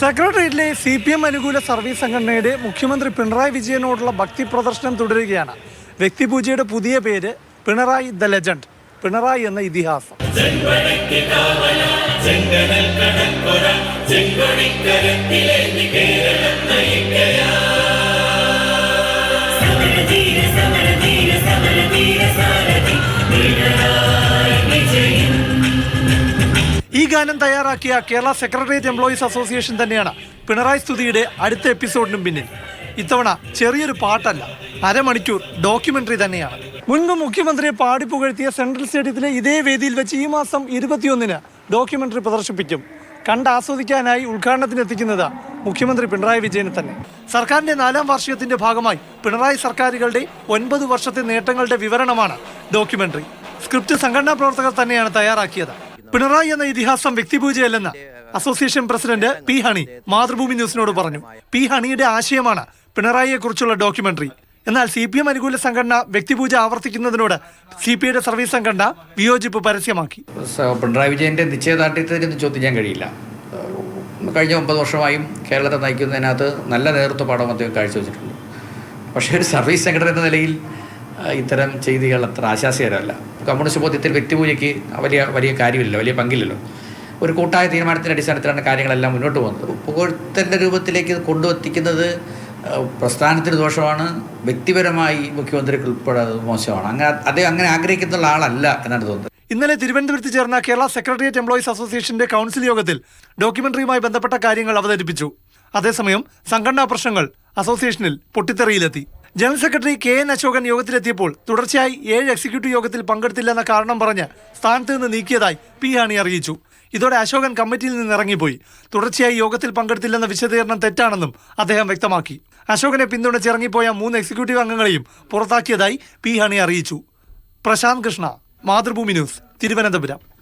സെക്രട്ടേറിയറ്റിലെ C P M അനുകൂല service സംഘടനയുടെ മുഖ്യമന്ത്രി പിണറായി വിജയനോടുള്ള ഭക്തി പ്രദർശനം തുടരുകയാണ്. വ്യക്തിപൂജയുടെ പുതിയ പേര് പിണറായി ദ ലെജൻഡ്. പിണറായി എന്ന ഇതിഹാസം. ഈ ഗാനം തയ്യാറാക്കിയ കേരള സെക്രട്ടേറിയറ്റ് എംപ്ലോയീസ് അസോസിയേഷൻ തന്നെയാണ് പിണറായി സ്തുതിയുടെ അടുത്ത എപ്പിസോഡിനും പിന്നിൽ. ഇത്തവണ ചെറിയൊരു പാട്ടല്ല അരമണിക്കൂർ ഡോക്യുമെന്ററി തന്നെയാണ്. മുൻപ് മുഖ്യമന്ത്രിയെ പാടി പുകഴ്ത്തിയ സെൻട്രൽ സ്റ്റേഡിയത്തിലെ ഇതേ വേദിയിൽ വെച്ച് ഈ മാസം ഇരുപത്തിയൊന്നിന് ഡോക്യുമെന്ററി പ്രദർശിപ്പിക്കും. കണ്ട് ആസ്വദിക്കാനായി ഉദ്ഘാടനത്തിന് എത്തിക്കുന്നത് മുഖ്യമന്ത്രി പിണറായി വിജയനെ തന്നെ. സർക്കാരിന്റെ നാലാം വാർഷികത്തിന്റെ ഭാഗമായി പിണറായി സർക്കാരുകളുടെ ഒൻപത് വർഷത്തെ നേട്ടങ്ങളുടെ വിവരണമാണ് ഡോക്യുമെന്ററി. സ്ക്രിപ്റ്റ് സംഘടനാ പ്രവർത്തകർ തന്നെയാണ് തയ്യാറാക്കിയത്. പിണറായി എന്ന ഇതിഹാസം വ്യക്തിപൂജയല്ലെന്ന് association president P Honey Mathrubhumi ന്യൂസിനോട് പറഞ്ഞു. പി ഹണിയുടെ ആശയമാണ് പിണറായിയെ കുറിച്ചുള്ള ഡോക്യുമെന്ററി. എന്നാൽ സി പി എം അനുകൂല സംഘടന വ്യക്തിപൂജ ആവർത്തിക്കുന്നതിനോട് സി പി ഐയുടെ സർവീസ് സംഘടന വിയോജിപ്പ് പരസ്യമാക്കി. പിണറായി വിജയന്റെ നിശ്ചയദാർഢ്യത്തിന് ചോദിക്കാൻ കഴിയില്ല. കഴിഞ്ഞ ഒമ്പത് വർഷമായും കേരളത്തെ നയിക്കുന്നതിനകത്ത് നല്ല നേതൃത്വ പാഠം അദ്ദേഹം കാഴ്ചവെച്ചിട്ടുണ്ട്. പക്ഷേ ഒരു സർവീസ് സംഘടന എന്ന നിലയിൽ ഇത്തരം ചെയ്തികൾ അത്ര ആശാസ്യകരമല്ല. കമ്മ്യൂണിസ്റ്റ് ബോധ്യത്തിൽ വ്യക്തിപൂജയ്ക്ക് വലിയ വലിയ കാര്യമില്ലല്ലോ വലിയ പങ്കില്ലല്ലോ. ഒരു കൂട്ടായ തീരുമാനത്തിന്റെ അടിസ്ഥാനത്തിലാണ് കാര്യങ്ങളെല്ലാം മുന്നോട്ട് പോകുന്നത്. പുകഴ്ത്തന്റെ രൂപത്തിലേക്ക് കൊണ്ടുവത്തിക്കുന്നത് പ്രസ്ഥാനത്തിന് ദോഷമാണ് വ്യക്തിപരമായി മുഖ്യമന്ത്രിക്ക് ഉൾപ്പെടെ മോശമാണ്. അങ്ങനെ അദ്ദേഹം അങ്ങനെ ആഗ്രഹിക്കുന്ന ആളല്ല എന്നാണ് തോന്നുന്നത്. ഇന്നലെ തിരുവനന്തപുരത്ത് ചേർന്ന കേരള സെക്രട്ടേറിയറ്റ് എംപ്ലോയീസ് അസോസിയേഷന്റെ കൗൺസിൽ യോഗത്തിൽ ഡോക്യുമെന്ററിയുമായി ബന്ധപ്പെട്ട കാര്യങ്ങൾ അവതരിപ്പിച്ചു. അതേസമയം സംഘടനാ പ്രശ്നങ്ങൾ അസോസിയേഷനിൽ പൊട്ടിത്തെറിയിലെത്തി. General secretary K N Ashokan യോഗത്തിലെത്തിയപ്പോൾ തുടർച്ചയായി ഏഴ് എക്സിക്യൂട്ടീവ് യോഗത്തിൽ പങ്കെടുത്തില്ലെന്ന കാരണം പറഞ്ഞ് സ്ഥാനത്ത് നിന്ന് നീക്കിയതായി പി ഹണി അറിയിച്ചു. ഇതോടെ അശോകൻ കമ്മിറ്റിയിൽ നിന്ന് ഇറങ്ങിപ്പോയി. തുടർച്ചയായി യോഗത്തിൽ പങ്കെടുത്തില്ലെന്ന വിശദീകരണം തെറ്റാണെന്നും അദ്ദേഹം വ്യക്തമാക്കി. അശോകനെ പിന്തുണച്ച് ഇറങ്ങിപ്പോയ മൂന്ന് എക്സിക്യൂട്ടീവ് അംഗങ്ങളെയും പുറത്താക്കിയതായി പി ഹണി അറിയിച്ചു. പ്രശാന്ത് കൃഷ്ണ മാതൃഭൂമി ന്യൂസ് തിരുവനന്തപുരം.